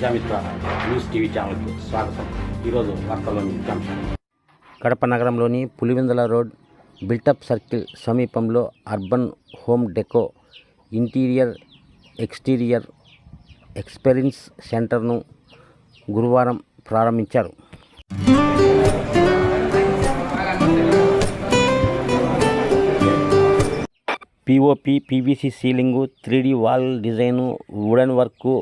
Prajamitra news TV ఛానల్కి స్వాగతం. ఈరోజు వార్తల్లోని ముఖ్యాంశాలు కడప నగరంలోని Pulivendula road built up circle సమీపంలో Urban Home Deco interior exterior experience సెంటర్ను గురువారం ప్రారంభించారు. POP PVC ceiling three D wall design wooden work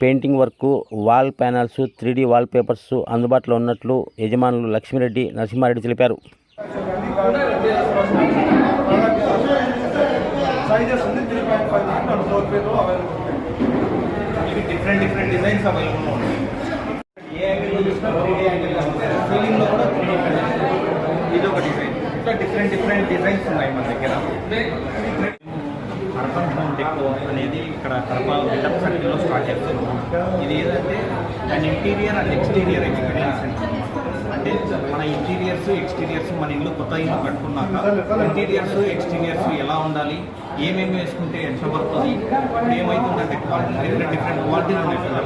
painting work wall panels three D wall papers అందుబాటులో ఉన్నట్లు యజమానులు లక్ష్మిరెడ్డి నరసింహారెడ్డి తెలిపారు. డిఫరెంట్ డిఫరెంట్ డిజైన్స్ అవైలబుల్ ఉన్నాయి ఏ యాంగిల్లో చూసినా త్రీ డీ యాంగిల్ సీలింగ్లో కూడా త్రీ ఇది ఒక డిజైన్ ఇట్లా డిఫరెంట్ డిఫరెంట్ డిజైన్స్ ఉన్నాయి మన దగ్గర అర్బన్ హోమ్ డెకో అనేది ఇక్కడ కడప బిల్డప్ సర్కిల్ స్టార్ట్ చేస్తున్నాం ఇది ఏంటంటే and interior and exterior experience అంటే మన ఇంటీరియర్స్ ఎక్స్టీరియర్స్ మన ఇల్లు కొత్త ఇల్లు కట్టుకున్నాక ఇంటీరియర్స్ ఎక్స్టీరియర్స్ ఎలా ఉండాలి? ఏమేమి వేసుకుంటే ఎంత పడుతుంది? ఇప్పుడు ఏమవుతుందంటే క్వాలిటీ డిఫరెంట్ డిఫరెంట్ క్వాలిటీలు ఉన్నాయి పిల్లల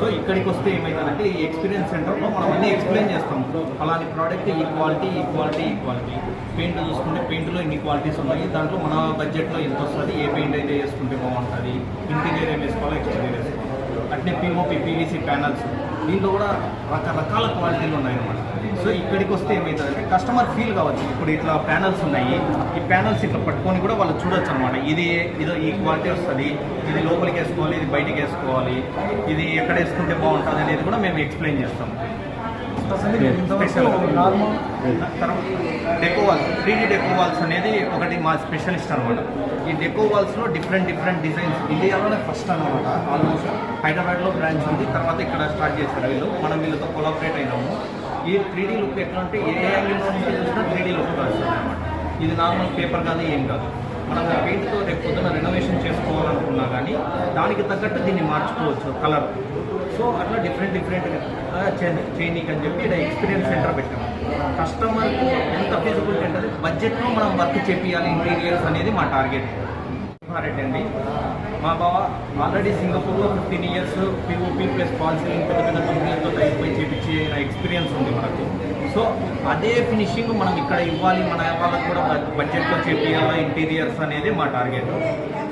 సో ఇక్కడికి వస్తే ఏమవుతుందంటే ఈ ఎక్స్పీరియన్స్ సెంటర్లో మనం అన్నీ ఎక్స్ప్లెయిన్ చేస్తాం. అలాంటి ప్రోడక్ట్ ఈ క్వాలిటీ ఈ క్వాలిటీ ఈ క్వాలిటీ పెయింట్ చూసుకుంటే పెయింట్లో ఇన్ని క్వాలిటీస్ ఉన్నాయి. దాంట్లో మన బడ్జెట్లో ఎంత వస్తుంది? ఏ పెయింట్ అయితే వేసుకుంటే బాగుంటుంది? ఇంటీరియర్ ఏం వేసుకోవాలి ఎక్స్టీరియర్ వేసుకోవాలి. అట్నే పిఓపి పీవీసీ ప్యానల్స్ దీంట్లో కూడా రకరకాల క్వాలిటీలు ఉన్నాయి అన్నమాట సో ఇక్కడికి వస్తే ఏమవుతుందంటే కస్టమర్ ఫీల్ కావచ్చు. ఇప్పుడు ఇట్లా ప్యానల్స్ ఉన్నాయి. ఈ ప్యానల్స్ ఇట్లా పట్టుకొని కూడా వాళ్ళు చూడొచ్చు అనమాట ఇది ఇదో ఈ క్వాలిటీ వస్తుంది. ఇది లోపలికి వేసుకోవాలి ఇది బయటికి వేసుకోవాలి. ఇది ఎక్కడ వేసుకుంటే బాగుంటుంది అనేది కూడా మేము ఎక్స్ప్లెయిన్ చేస్తాం. స్పెషల్ నార్మల్ తర్వాత deco walls three D deco walls అనేది ఒకటి మా స్పెషలిస్ట్ అనమాట ఈ డెకో వాల్స్లో డిఫరెంట్ డిఫరెంట్ డిజైన్స్ ఇండియాలోనే ఫస్ట్ అనమాట ఆల్మోస్ట్ హైదరాబాద్లో బ్రాంచ్ ఉంది. తర్వాత ఇక్కడ స్టార్ట్ చేశారు వీళ్ళు. మనం వీళ్ళతో కొలాబరేట్ అయినాము. ఈ త్రీ డీ లుక్ ఎట్లా అంటే ఏ యాంగిల్ నుంచి చూసినా త్రీ డీ లుక్ వస్తుంది అనమాట ఇది నార్మల్ పేపర్ కాదు ఏం కాదు. మనం పెయింట్తో రేపు పొద్దున రెనోవేషన్ చేసుకోవాలనుకున్నా కానీ దానికి తగ్గట్టు దీన్ని మార్చుకోవచ్చు కలర్ సో అట్లా డిఫరెంట్ డిఫరెంట్ చేయనీకి అని చెప్పి ఇక్కడ ఎక్స్పీరియన్స్ సెంటర్ పెట్టాము కస్టమర్కు ఎంత ఫీజిబిలిటీ ఉంటుంది బడ్జెట్లో మనం వర్క్ చేపియాలి ఇంటీరియర్స్ అనేది మా టార్గెట్ రెడ్డి అండి. మా బావ ఆల్రెడీ సింగపూర్లో fifteen years POP plus policy పెద్ద పెద్ద కంపెనీలతో టైప్ చేపించే ఎక్స్పీరియన్స్ ఉంది మనకు సో అదే ఫినిషింగ్ మనం ఇక్కడ ఇవ్వాలి మన వాళ్ళకి కూడా బడ్జెట్లో చేపియాలా ఇంటీరియర్స్ అనేది మా టార్గెట్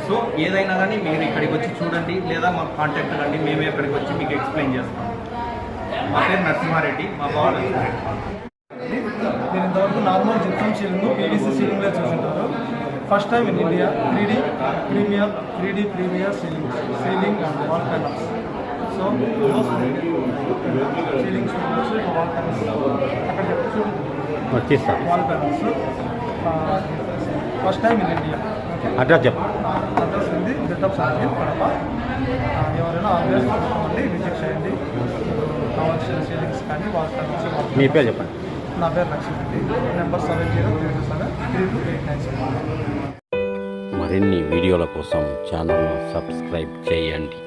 సో ఏదైనా కానీ మీరు ఇక్కడికి వచ్చి చూడండి లేదా మాకు కాంటాక్ట్ కండి మేమే అక్కడికి వచ్చి మీకు ఎక్స్ప్లెయిన్ చేస్తాం. మా పేరు నరసింహారెడ్డి మా నరసింహారెడ్డి. నేను ఇంతవరకు నార్మల్ జిప్సం సీలింగ్ పీవీసీ సీలింగ్లో చూసింటారు. First time in India three D premier three D premier ceiling ceiling and wall panels so ceiling wall panels wall panels first time in India. Okay address చెప్పు. Address ఉంది buildup Kadapa. ఆ, ఎవరైనా visit చేయండి. కావాల్సిన ceilings కానీ మీ పేరు చెప్పండి. నా పేరు Lakshmi number seven zero three two seven three two eight nine seven. మరిన్ని వీడియోల కోసం ఛానల్ను సబ్స్క్రైబ్ చేయండి.